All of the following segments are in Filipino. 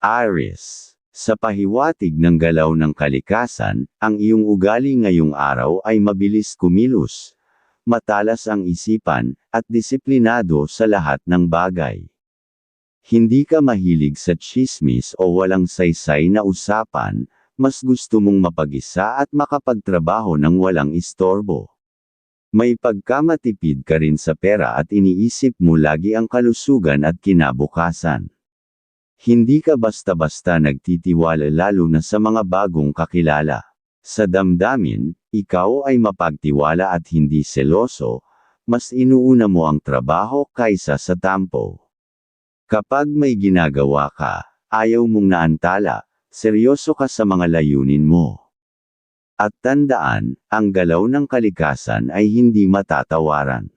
Aries. Sa pahiwatig ng galaw ng kalikasan, ang iyong ugali ngayong araw ay mabilis kumilos, matalas ang isipan, at disiplinado sa lahat ng bagay. Hindi ka mahilig sa chismis o walang saysay na usapan, mas gusto mong mapag-isa at makapagtrabaho ng walang istorbo. May pagkamatipid ka rin sa pera at iniisip mo lagi ang kalusugan at kinabukasan. Hindi ka basta-basta nagtitiwala lalo na sa mga bagong kakilala. Sa damdamin, ikaw ay mapagtiwala at hindi seloso, mas inuuna mo ang trabaho kaysa sa tampo. Kapag may ginagawa ka, ayaw mong naantala, seryoso ka sa mga layunin mo. At tandaan, ang galaw ng kalikasan ay hindi matatawaran.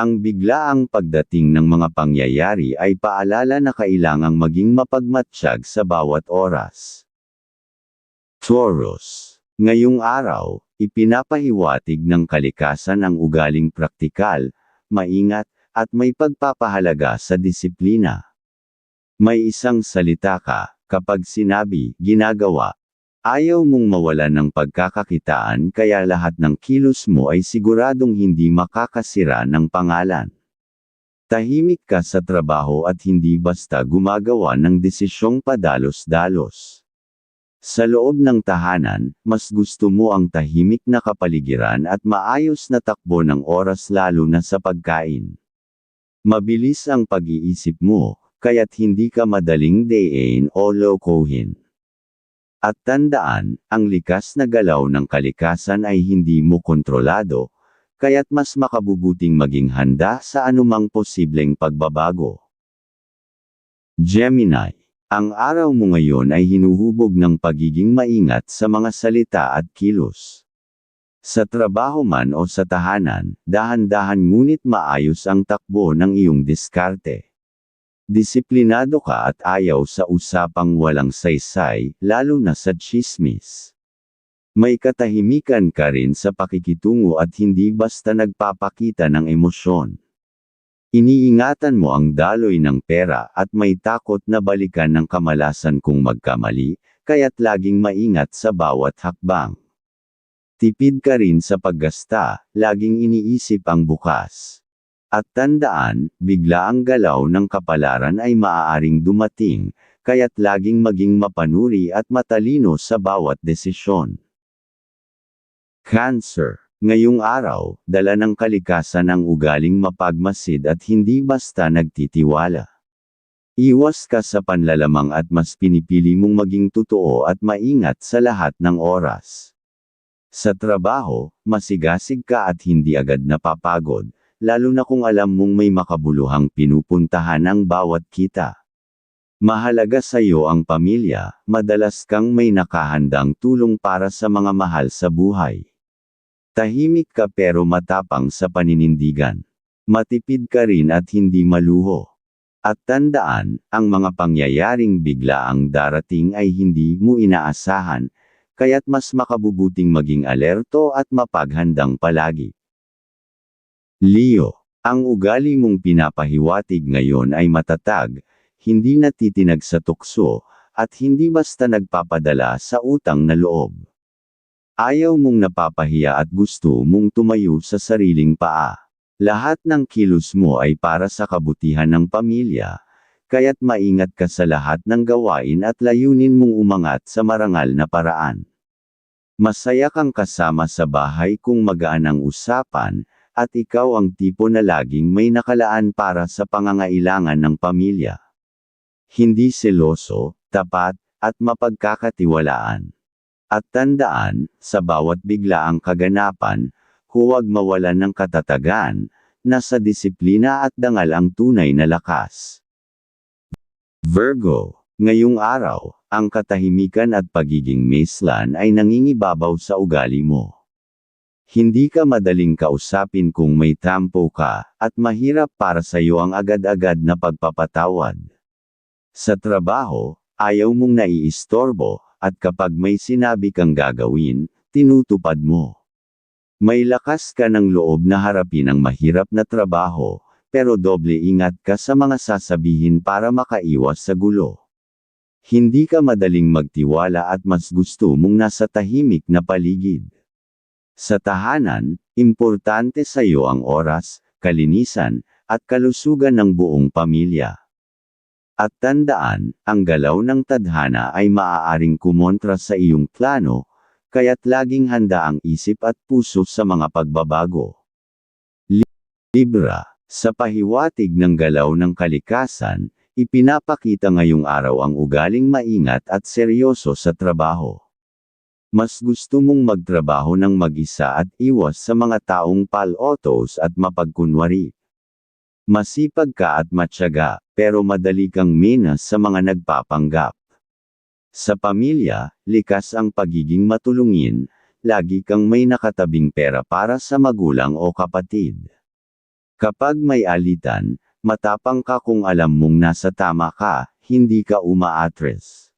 Ang biglaang pagdating ng mga pangyayari ay paalala na kailangang maging mapagmatsyag sa bawat oras. Taurus. Ngayong araw, ipinapahiwatig ng kalikasan ang ugaling praktikal, maingat, at may pagpapahalaga sa disiplina. May isang salita ka, kapag sinabi, ginagawa. Ayaw mong mawalan ng pagkakakitaan kaya lahat ng kilos mo ay siguradong hindi makakasira ng pangalan. Tahimik ka sa trabaho at hindi basta gumagawa ng desisyong padalos-dalos. Sa loob ng tahanan, mas gusto mo ang tahimik na kapaligiran at maayos na takbo ng oras lalo na sa pagkain. Mabilis ang pag-iisip mo, kaya't hindi ka madaling dayin o lokohin. At tandaan, ang likas na galaw ng kalikasan ay hindi mo kontrolado, kaya't mas makabubuting maging handa sa anumang posibleng pagbabago. Gemini. Ang araw mo ngayon ay hinuhubog ng pagiging maingat sa mga salita at kilos. Sa trabaho man o sa tahanan, dahan-dahan ngunit maayos ang takbo ng iyong diskarte. Disiplinado ka at ayaw sa usapang walang saysay, lalo na sa chismis. May katahimikan ka rin sa pakikitungo at hindi basta nagpapakita ng emosyon. Iniingatan mo ang daloy ng pera at may takot na balikan ng kamalasan kung magkamali, kaya't laging maingat sa bawat hakbang. Tipid ka rin sa paggasta, laging iniisip ang bukas. At tandaan, bigla ang galaw ng kapalaran ay maaaring dumating, kaya't laging maging mapanuri at matalino sa bawat desisyon. Cancer Ngayong araw, dala ng kalikasan ang ugaling mapagmasid at hindi basta nagtitiwala. Iwas ka sa panlalamang at mas pinipili mong maging totoo at maingat sa lahat ng oras. Sa trabaho, masigasig ka at hindi agad napapagod, lalo na kung alam mong may makabuluhang pinupuntahan ang bawat kita. Mahalaga sa iyo ang pamilya, madalas kang may nakahandang tulong para sa mga mahal sa buhay. Tahimik ka pero matapang sa paninindigan. Matipid ka rin at hindi maluho. At tandaan, ang mga pangyayaring bigla ang darating ay hindi mo inaasahan, kaya't mas makabubuting maging alerto at mapaghandang palagi. Leo, ang ugali mong pinapahiwatig ngayon ay matatag, hindi natitinag sa tukso, at hindi basta nagpapadala sa utang na loob. Ayaw mong napapahiya at gusto mong tumayo sa sariling paa. Lahat ng kilos mo ay para sa kabutihan ng pamilya, kaya't maingat ka sa lahat ng gawain at layunin mong umangat sa marangal na paraan. Masaya kang kasama sa bahay kung magaan ang usapan, at ikaw ang tipo na laging may nakalaan para sa pangangailangan ng pamilya. Hindi seloso, tapat, at mapagkakatiwalaan. At tandaan, sa bawat biglaang kaganapan, huwag mawalan ng katatagan, na sa disiplina at dangal ang tunay na lakas. Virgo, ngayong araw, ang katahimikan at pagiging meslan ay nangingibabaw sa ugali mo. Hindi ka madaling kausapin kung may tampo ka, at mahirap para sa iyo ang agad-agad na pagpapatawad. Sa trabaho, ayaw mong naiistorbo, at kapag may sinabi kang gagawin, tinutupad mo. May lakas ka ng loob na harapin ang mahirap na trabaho, pero doble ingat ka sa mga sasabihin para makaiwas sa gulo. Hindi ka madaling magtiwala at mas gusto mong nasa tahimik na paligid. Sa tahanan, importante sa iyo ang oras, kalinisan, at kalusugan ng buong pamilya. At tandaan, ang galaw ng tadhana ay maaaring kumontra sa iyong plano, kaya't laging handa ang isip at puso sa mga pagbabago. Libra, sa pahiwatig ng galaw ng kalikasan, ipinapakita ngayong araw ang ugaling maingat at seryoso sa trabaho. Mas gusto mong magtrabaho ng mag-isa at iwas sa mga taong pal-autos at mapagkunwari. Masipag ka at matyaga, pero madali kang minas sa mga nagpapanggap. Sa pamilya, likas ang pagiging matulungin, lagi kang may nakatabing pera para sa magulang o kapatid. Kapag may alitan, matapang ka kung alam mong nasa tama ka, hindi ka umaatres.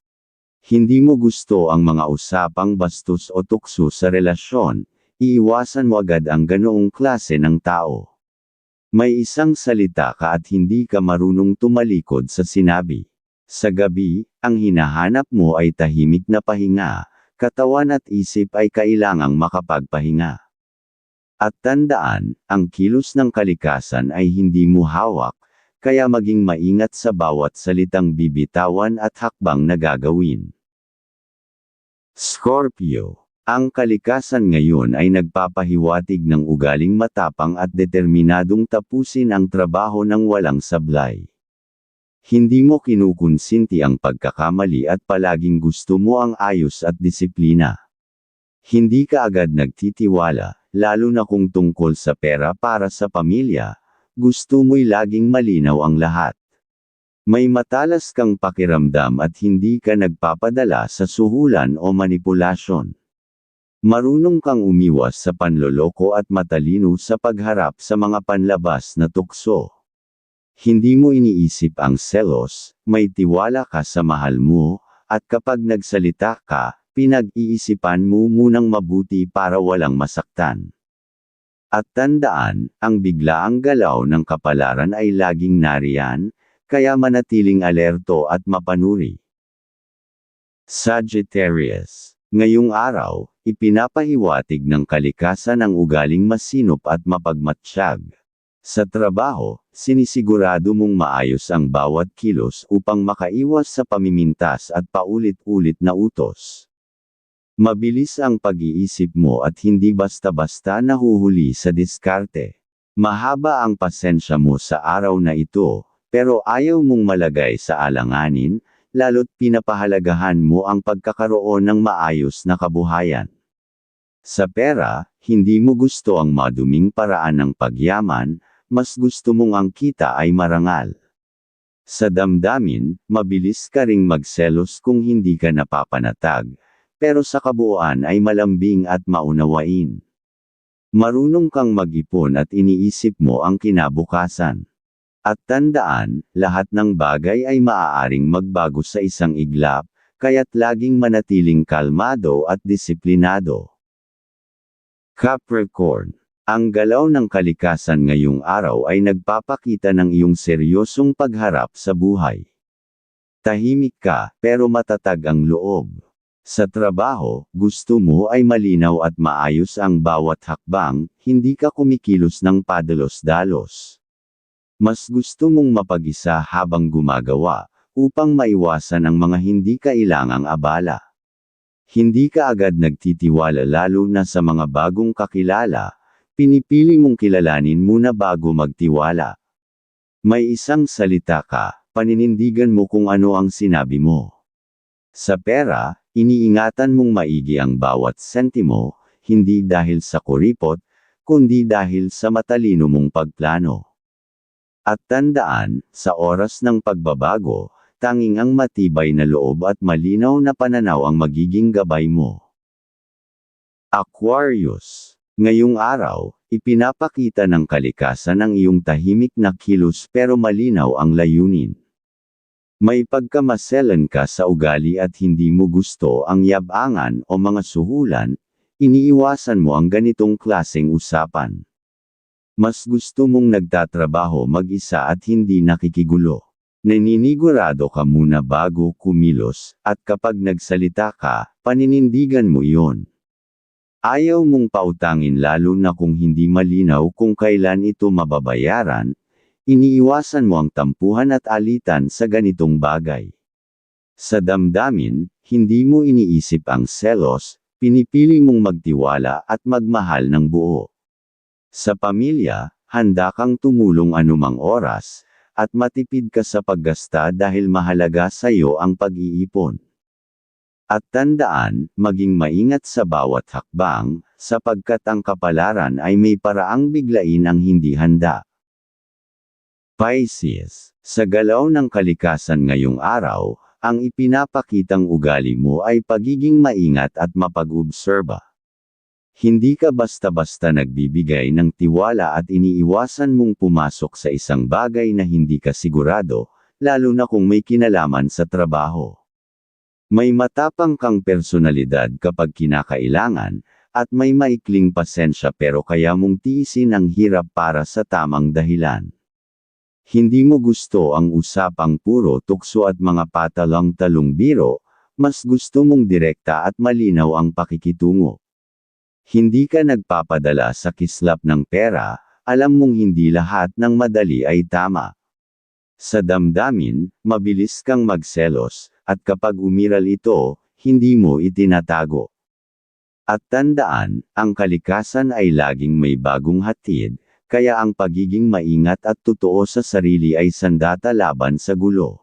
Hindi mo gusto ang mga usapang bastos o tukso sa relasyon, iiwasan mo agad ang ganoong klase ng tao. May isang salita ka at hindi ka marunong tumalikod sa sinabi. Sa gabi, ang hinahanap mo ay tahimik na pahinga, katawan at isip ay kailangang makapagpahinga. At tandaan, ang kilos ng kalikasan ay hindi mo hawak, kaya maging maingat sa bawat salitang bibitawan at hakbang na gagawin. Scorpio ang kalikasan ngayon ay nagpapahiwatig ng ugaling matapang at determinadong tapusin ang trabaho ng walang sablay. Hindi mo kinukunsinti ang pagkakamali at palaging gusto mo ang ayos at disiplina. Hindi ka agad nagtitiwala, lalo na kung tungkol sa pera para sa pamilya, gusto mo'y laging malinaw ang lahat. May matalas kang pakiramdam at hindi ka nagpapadala sa suhulan o manipulasyon. Marunong kang umiwas sa panloloko at matalino sa pagharap sa mga panlabas na tukso. Hindi mo iniisip ang selos, may tiwala ka sa mahal mo, at kapag nagsalita ka, pinag-iisipan mo munang mabuti para walang masaktan. At tandaan, ang biglaang galaw ng kapalaran ay laging nariyan, kaya manatiling alerto at mapanuri. Sagittarius Ngayong araw, ipinapahiwatig ng kalikasan ang ugaling masinop at mapagmatsyag. Sa trabaho, sinisigurado mong maayos ang bawat kilos upang makaiwas sa pamimintas at paulit-ulit na utos. Mabilis ang pag-iisip mo at hindi basta-basta nahuhuli sa diskarte. Mahaba ang pasensya mo sa araw na ito, pero ayaw mong malagay sa alanganin, lalo't pinapahalagahan mo ang pagkakaroon ng maayos na kabuhayan. Sa pera, hindi mo gusto ang maduming paraan ng pagyaman, mas gusto mong ang kita ay marangal. Sa damdamin, mabilis ka ring magselos kung hindi ka napapanatag, pero sa kabuuan ay malambing at maunawain. Marunong kang mag-ipon at iniisip mo ang kinabukasan. At tandaan, lahat ng bagay ay maaaring magbago sa isang iglap, kaya't laging manatiling kalmado at disiplinado. Capricorn Ang galaw ng kalikasan ngayong araw ay nagpapakita ng iyong seryosong pagharap sa buhay. Tahimik ka, pero matatag ang loob. Sa trabaho, gusto mo ay malinaw at maayos ang bawat hakbang, hindi ka kumikilos ng padalos-dalos. Mas gusto mong mapag-isa habang gumagawa, upang maiwasan ang mga hindi kailangang abala. Hindi ka agad nagtitiwala lalo na sa mga bagong kakilala, pinipili mong kilalanin muna bago magtiwala. May isang salita ka, paninindigan mo kung ano ang sinabi mo. Sa pera, iniingatan mong maigi ang bawat sentimo, hindi dahil sa kuripot, kundi dahil sa matalino mong pagplano. At tandaan, sa oras ng pagbabago, tanging ang matibay na loob at malinaw na pananaw ang magiging gabay mo. Aquarius. Ngayong araw, ipinapakita ng kalikasan ang iyong tahimik na kilos pero malinaw ang layunin. May pagkamaselan ka sa ugali at hindi mo gusto ang yabangan o mga suhulan, iniiwasan mo ang ganitong klaseng usapan. Mas gusto mong nagtatrabaho mag-isa at hindi nakikigulo. Naninigurado ka muna bago kumilos, at kapag nagsalita ka, paninindigan mo iyon. Ayaw mong pautangin lalo na kung hindi malinaw kung kailan ito mababayaran, iniiwasan mo ang tampuhan at alitan sa ganitong bagay. Sa damdamin, hindi mo iniisip ang selos, pinipili mong magtiwala at magmahal ng buo. Sa pamilya, handa kang tumulong anumang oras, at matipid ka sa paggasta dahil mahalaga sa iyo ang pag-iipon. At tandaan, maging maingat sa bawat hakbang, sapagkat ang kapalaran ay may paraang biglain ang hindi handa. Pisces, sa galaw ng kalikasan ngayong araw, ang ipinapakitang ugali mo ay pagiging maingat at mapag-obserba. Hindi ka basta-basta nagbibigay ng tiwala at iniiwasan mong pumasok sa isang bagay na hindi ka sigurado, lalo na kung may kinalaman sa trabaho. May matapang kang personalidad kapag kinakailangan, at may maikling pasensya pero kaya mong tiisin ang hirap para sa tamang dahilan. Hindi mo gusto ang usapang puro tukso at mga patalang talong biro, mas gusto mong direkta at malinaw ang pakikitungo. Hindi ka nagpapadala sa kislap ng pera, alam mong hindi lahat ng madali ay tama. Sa damdamin, mabilis kang magselos, at kapag umiral ito, hindi mo itinatago. At tandaan, ang kalikasan ay laging may bagong hatid, kaya ang pagiging maingat at totoo sa sarili ay sandata laban sa gulo.